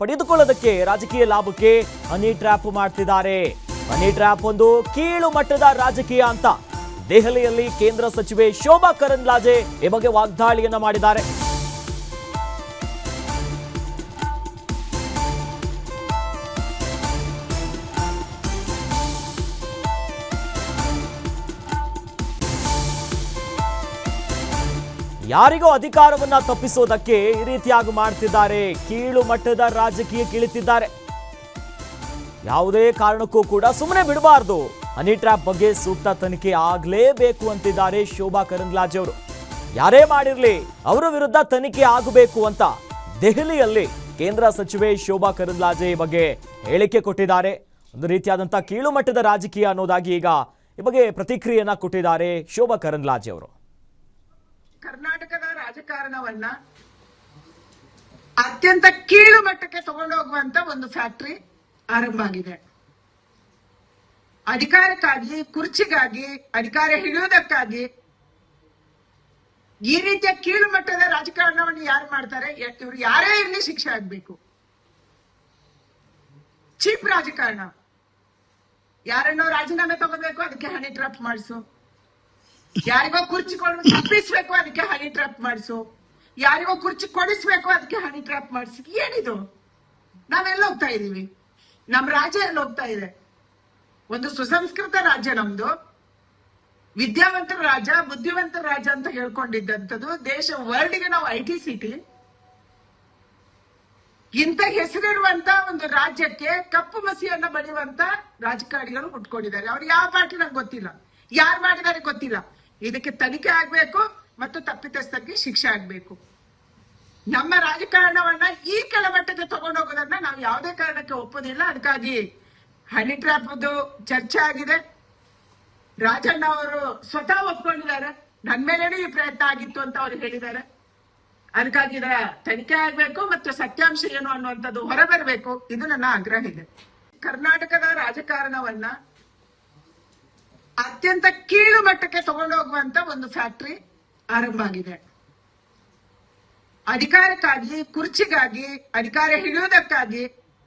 ಪಡೆದುಕೊಳ್ಳೋದಕ್ಕೆ ರಾಜಕೀಯ ಲಾಭಕ್ಕೆ honey trap ಮಾಡ್ತಿದ್ದಾರೆ. ಹನಿ ಟ್ರ್ಯಾಪ್ ಒಂದು ಕೀಳು ಮಟ್ಟದ ರಾಜಕೀಯ ಅಂತ. ದೆಹಲಿಯಲ್ಲಿ ಕೇಂದ್ರ ಸಚಿವೆ ಶೋಭಾ ಕರಂದ್ಲಾಜೆ ಈ ಬಗ್ಗೆ ವಾಗ್ದಾಳಿಯನ್ನ ಮಾಡಿದ್ದಾರೆ. ಯಾರಿಗೋ ಅಧಿಕಾರವನ್ನ ತಪ್ಪಿಸೋದಕ್ಕೆ ಈ ರೀತಿಯಾಗಿ ಮಾಡ್ತಿದ್ದಾರೆ. ಕೀಳು ಮಟ್ಟದ ರಾಜಕೀಯ ಕೀಳುತ್ತಿದ್ದಾರೆ. ಯಾವುದೇ ಕಾರಣಕ್ಕೂ ಕೂಡ ಸುಮ್ಮನೆ ಬಿಡಬಾರ್ದು. ಹನಿ ಟ್ರ್ಯಾಪ್ ಬಗ್ಗೆ ಸೂಕ್ತ ತನಿಖೆ ಆಗಲೇಬೇಕು ಅಂತಿದ್ದಾರೆ ಶೋಭಾ ಕರಂದ್ಲಾಜ್ ಅವರು. ಯಾರೇ ಮಾಡಿರಲಿ, ಅವರ ವಿರುದ್ಧ ತನಿಖೆ ಆಗಬೇಕು ಅಂತ ದೆಹಲಿಯಲ್ಲಿ ಕೇಂದ್ರ ಸಚಿವೆ ಶೋಭಾ ಕರಂದ್ಲಾಜೆ ಈ ಬಗ್ಗೆ ಹೇಳಿಕೆ ಕೊಟ್ಟಿದ್ದಾರೆ. ಒಂದು ರೀತಿಯಾದಂಥ ಕೀಳುಮಟ್ಟದ ರಾಜಕೀಯ ಅನ್ನೋದಾಗಿ ಈಗ ಈ ಬಗ್ಗೆ ಪ್ರತಿಕ್ರಿಯೆಯನ್ನ ಕೊಟ್ಟಿದ್ದಾರೆ ಶೋಭಾ ಕರಂದ್ಲಾಜೆ ಅವರು. ಕರ್ನಾಟಕದ ರಾಜಕಾರಣವನ್ನ ಅತ್ಯಂತ ಕೀಳು ಮಟ್ಟಕ್ಕೆ ತಗೊಂಡೋಗುವಂತ ಒಂದು ಫ್ಯಾಕ್ಟರಿ ಆರಂಭ ಆಗಿದೆ. ಅಧಿಕಾರಕ್ಕಾಗಿ, ಕುರ್ಚಿಗಾಗಿ, ಅಧಿಕಾರ ಹಿಡಿಯುವುದಕ್ಕಾಗಿ ಈ ರೀತಿಯ ಕೀಳು ಮಟ್ಟದ ರಾಜಕಾರಣವನ್ನು ಯಾರು ಮಾಡ್ತಾರೆ? ಇವರು ಯಾರೇ ಇರಲಿ ಶಿಕ್ಷೆ ಆಗ್ಬೇಕು. ಚೀಪ್ ರಾಜಕಾರಣ. ಯಾರನ್ನೋ ರಾಜೀನಾಮೆ ತಗೋಬೇಕು, ಅದಕ್ಕೆ ಹನಿ ಟ್ರಾಪ್ ಮಾಡಿಸು. ಯಾರಿಗೋ ಕುರ್ಚಿ ಕೊಡ್ ತಪ್ಪಿಸ್ಬೇಕು, ಅದಕ್ಕೆ ಹನಿ ಟ್ರಾಪ್ ಮಾಡಿಸು. ಯಾರಿಗೋ ಕುರ್ಚಿ ಕೊಡಿಸ್ಬೇಕು, ಅದಕ್ಕೆ ಹನಿ ಟ್ರಾಪ್ ಮಾಡಿಸಿ. ಏನಿದು? ನಾವೆಲ್ಲ ಹೋಗ್ತಾ ಇದೀವಿ. ನಮ್ ರಾಜ್ಯ ಎಲ್ಲ ಹೋಗ್ತಾ ಇದೆ. ಒಂದು ಸುಸಂಸ್ಕೃತ ರಾಜ್ಯ ನಮ್ದು. ವಿದ್ಯಾವಂತರ ರಾಜ, ಬುದ್ಧಿವಂತರ ರಾಜ ಅಂತ ಹೇಳ್ಕೊಂಡಿದ್ದಂಥದ್ದು ದೇಶ ವರ್ಲ್ಡ್ಗೆ ನಾವು ಐ ಟಿ ಸಿಟಿ. ಇಂಥ ಹೆಸರಿರುವಂತ ಒಂದು ರಾಜ್ಯಕ್ಕೆ ಕಪ್ಪು ಮಸಿಯನ್ನ ಬಳಿಯುವಂತ ರಾಜಕಾರಣಿಗಳು ಹುಟ್ಕೊಂಡಿದ್ದಾರೆ ಅವ್ರು ಯಾವ ಪಾರ್ಟಿ ನಂಗೆ ಗೊತ್ತಿಲ್ಲ. ಯಾರು ಮಾಡಿದ್ದಾರೆ ಗೊತ್ತಿಲ್ಲ. ಇದಕ್ಕೆ ತನಿಖೆ ಆಗಬೇಕು ಮತ್ತು ತಪ್ಪಿತಸ್ಥರಿಗೆ ಶಿಕ್ಷೆ ಆಗಬೇಕು. ನಮ್ಮ ರಾಜಕಾರಣವನ್ನ ಈ ಕೆಳಮಟ್ಟಕ್ಕೆ ತಗೊಂಡೋಗೋದನ್ನ ನಾವು ಯಾವುದೇ ಕಾರಣಕ್ಕೆ ಒಪ್ಪೋದಿಲ್ಲ. ಅದಕ್ಕಾಗಿ ಹನಿ ಟ್ರ್ಯಾಪದ್ದು ಚರ್ಚೆ ಆಗಿದೆ. ರಾಜಣ್ಣ ಅವರು ಸ್ವತಃ ಒಪ್ಕೊಂಡಿದ್ದಾರೆ. ನನ್ ಮೇಲೇನೆ ಈ ಪ್ರಯತ್ನ ಆಗಿತ್ತು ಅಂತ ಅವ್ರು ಹೇಳಿದ್ದಾರೆ. ಅದಕ್ಕಾಗಿ ಇದರ ತನಿಖೆ ಆಗ್ಬೇಕು ಮತ್ತು ಸತ್ಯಾಂಶ ಏನು ಅನ್ನುವಂಥದ್ದು ಹೊರಬರಬೇಕು. ಇದು ನನ್ನ ಆಗ್ರಹ ಇದೆ. ಕರ್ನಾಟಕದ ರಾಜಕಾರಣವನ್ನ ಅತ್ಯಂತ ಕೀಳು ಮಟ್ಟಕ್ಕೆ ತಗೊಂಡೋಗುವಂತ ಒಂದು ಫ್ಯಾಕ್ಟರಿ ಆರಂಭ ಆಗಿದೆ. ಅಧಿಕಾರಕ್ಕಾಗಿ ಕುರ್ಚಿಗಾಗಿ ಅಧಿಕಾರ ಹಿಡಿಯುವುದಕ್ಕಾಗಿ